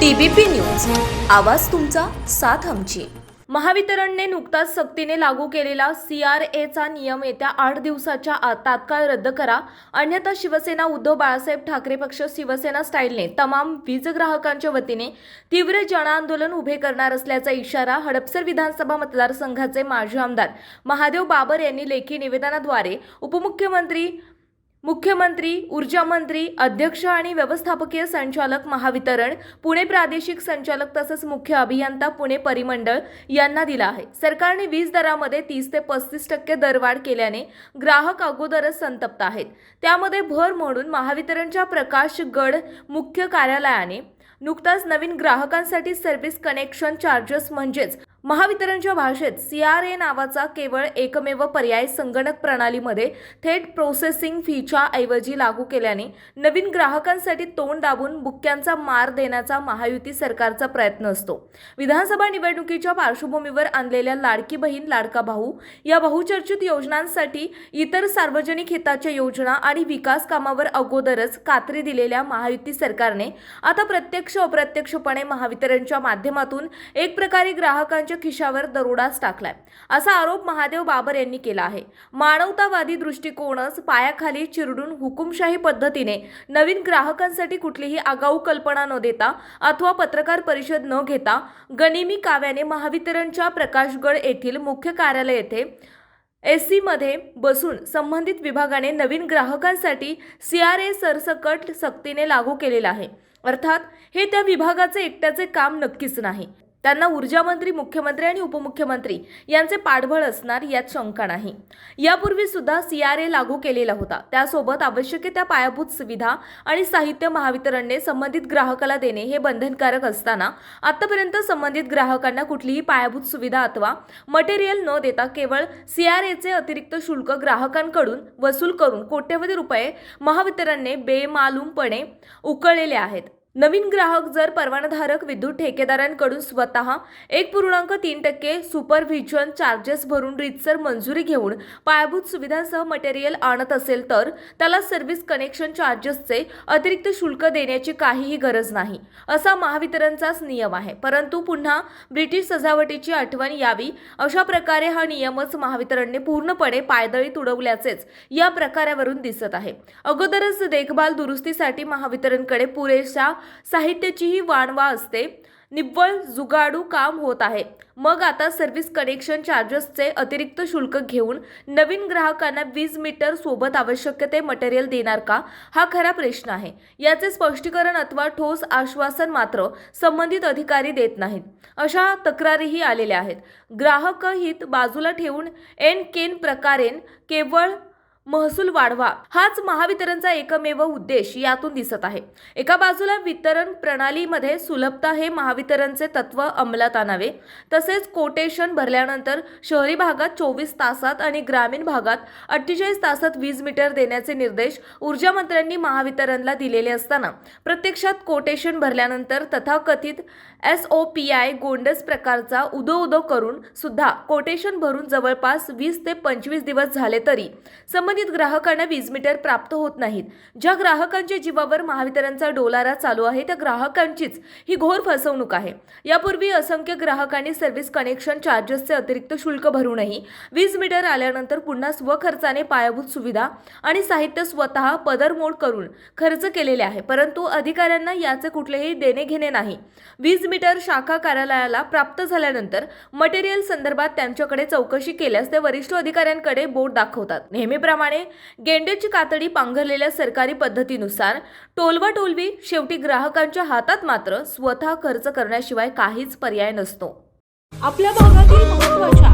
TBP news. आवाज तुमचा साथ आमची. महावितरणने नुकताच सक्तीने लागू केलेला सी आर एचा नियम येत्या आठ दिवसाच्या आत तात्काळ रद्द करा. अन्यथा शिवसेना उद्धव बाळासाहेब ठाकरे पक्ष शिवसेना स्टाईलने तमाम वीज ग्राहकांच्या वतीने तीव्र जनआंदोलन उभे करणार असल्याचा इशारा हडपसर विधानसभा मतदारसंघाचे माजी आमदार महादेव बाबर यांनी लेखी निवेदनाद्वारे उपमुख्यमंत्री मुख्यमंत्री ऊर्जा मंत्री अध्यक्ष आणि व्यवस्थापकीय संचालक महावितरण पुणे प्रादेशिक संचालक तसंच मुख्य अभियंता पुणे परिमंडळ यांना दिला आहे. सरकारने वीज दरामध्ये तीस ते पस्तीस टक्के दरवाढ केल्याने ग्राहक अगोदरच संतप्त आहेत. त्यामध्ये भर म्हणून महावितरणच्या प्रकाशगड मुख्य कार्यालयाने नुकताच नवीन ग्राहकांसाठी सर्व्हिस कनेक्शन चार्जेस म्हणजेच महावितरणच्या भाषेत सी आर ए नावाचा केवळ एकमेव पर्याय संगणक प्रणालीमध्ये थेट प्रोसेसिंग फीच्या ऐवजी लागू केल्याने नवीन ग्राहकांसाठी तोंड दाबून बुक्क्यांचा मार देण्याचा महायुती सरकारचा प्रयत्न असतो. विधानसभा निवडणुकीच्या पार्श्वभूमीवर आणलेल्या लाडकी बहीण लाडका भाऊ या बहुचर्चित योजनांसाठी इतर सार्वजनिक हिताच्या योजना आणि विकास कामावर अगोदरच कात्री दिलेल्या महायुती सरकारने आता प्रत्यक्ष अप्रत्यक्षपणे महावितरणच्या माध्यमातून एक प्रकारे ग्राहकांच्या खिशावर दरोडाच टाकलाय. असा आरोप महादेव बाबर यांनी केला आहे. मानवतावादी दृष्टिकोनच पायाखाली चिरडून हुकुमशाही पद्धतीने नवीन ग्राहकांसाठी कुठलीही आगाऊ कल्पना न देता अथवा पत्रकार परिषद न घेता गनिमी काव्याने महावितरणच्या प्रकाशगड येथील मुख्य कार्यालय येथे एसमध्ये बसून संबंधित विभागाने नवीन ग्राहकांसाठी सी आर ए सरसकट सक्तीने लागू केलेला आहे. अर्थात हे त्या विभागाचे एकट्याचे काम नक्कीच नाही. त्यांना ऊर्जामंत्री मुख्यमंत्री आणि उपमुख्यमंत्री यांचे पाठबळ असणार यात शंका नाही. यापूर्वी सुद्धा सी आर ए लागू केलेला होता. त्यासोबत आवश्यक त्या पायाभूत सुविधा आणि साहित्य महावितरणने संबंधित ग्राहकाला देणे हे बंधनकारक असताना आतापर्यंत संबंधित ग्राहकांना कुठलीही पायाभूत सुविधा अथवा मटेरियल न देता केवळ सी आर एचे अतिरिक्त शुल्क ग्राहकांकडून वसूल करून कोट्यवधी रुपये महावितरणने बेमालूमपणे उकळलेले आहेत. नवीन ग्राहक जर परवानाधारक विद्युत ठेकेदारांकडून स्वतः एक पूर्णांक तीन टक्के सुपरव्हिजन चार्जेस भरून रितसर मंजुरी घेऊन पायाभूत सुविधांसह मटेरियल आणत असेल तर त्याला सर्व्हिस कनेक्शन चार्जेसचे अतिरिक्त शुल्क देण्याची काहीही गरज नाही. असा महावितरणचाच नियम आहे. परंतु पुन्हा ब्रिटिश सजावटीची आठवण यावी. अशा प्रकारे हा नियमच महावितरणने पूर्णपणे पायदळी तुडवल्याचेच या प्रकारावरून दिसत आहे. अगोदरच देखभाल दुरुस्तीसाठी महावितरणकडे पुरेशा साहित्याचीही वाणवा असते. निव्वळ जुगाडू काम होत आहे. मग आता सर्व्हिस कनेक्शन चार्जेसचे अतिरिक्त शुल्क घेऊन नवीन ग्राहकांना वीज मीटर सोबत आवश्यक ते मटेरियल देणार का? हा खरा प्रश्न आहे. याचे स्पष्टीकरण अथवा ठोस आश्वासन मात्र संबंधित अधिकारी देत नाहीत. अशा तक्रारीही आलेल्या आहेत. ग्राहक हित बाजूला ठेवून एन केन प्रकारेन केवळ महसूल वाढवा हाच महावितरणचा एकमेव उद्देश यातून दिसत आहे. एका बाजूला वितरण प्रणालीमध्ये सुलभता हे महावितरणचे तत्व अंमलात आणावे तसेच कोटेशन भरल्यानंतर शहरी भागात चोवीस तासात आणि ग्रामीण भागात अठ्ठेचाळीस तासात वीज मीटर देण्याचे निर्देश ऊर्जा मंत्र्यांनी महावितरणला दिलेले असताना प्रत्यक्षात कोटेशन भरल्यानंतर तथाकथित एस ओ पी आय गोंडस प्रकारचा उदो उदो करून सुद्धा कोटेशन भरून जवळपास वीस ते पंचवीस दिवस झाले तरी संबंधित ग्राहकांना वीज मीटर प्राप्त होत नाहीत. ज्या ग्राहकांच्या जीवावर महावितरणचा डोलारा चालू आहे त्या ग्राहकांचीच ही घोर फसवणूक आहे. यापूर्वी असंख्य ग्राहकांनी सर्व्हिस कनेक्शन चार्जेसचे अतिरिक्त शुल्क भरूनही वीज मीटर आल्यानंतर पुन्हा स्वखर्चाने पायाभूत सुविधा आणि साहित्य स्वतः पदरमोड करून खर्च केलेले आहे. परंतु अधिकाऱ्यांना याचे कुठलेही देणे घेणे नाही. वीज मीटर शाखा कार्यालयाला प्राप्त झाल्यानंतर मटेरियल संदर्भात त्यांच्याकडे चौकशी केल्यास ते वरिष्ठ अधिकाऱ्यांकडे बोट दाखवतात. नेहमीप्रमाणे गेंडेची कातडी पांघरलेल्या सरकारी पद्धतीनुसार टोलवा टोलवी शेवटी ग्राहकांच्या हातात मात्र स्वतः खर्च करण्याशिवाय काहीच पर्याय नसतो. आपल्या भागातील महत्त्वाच्या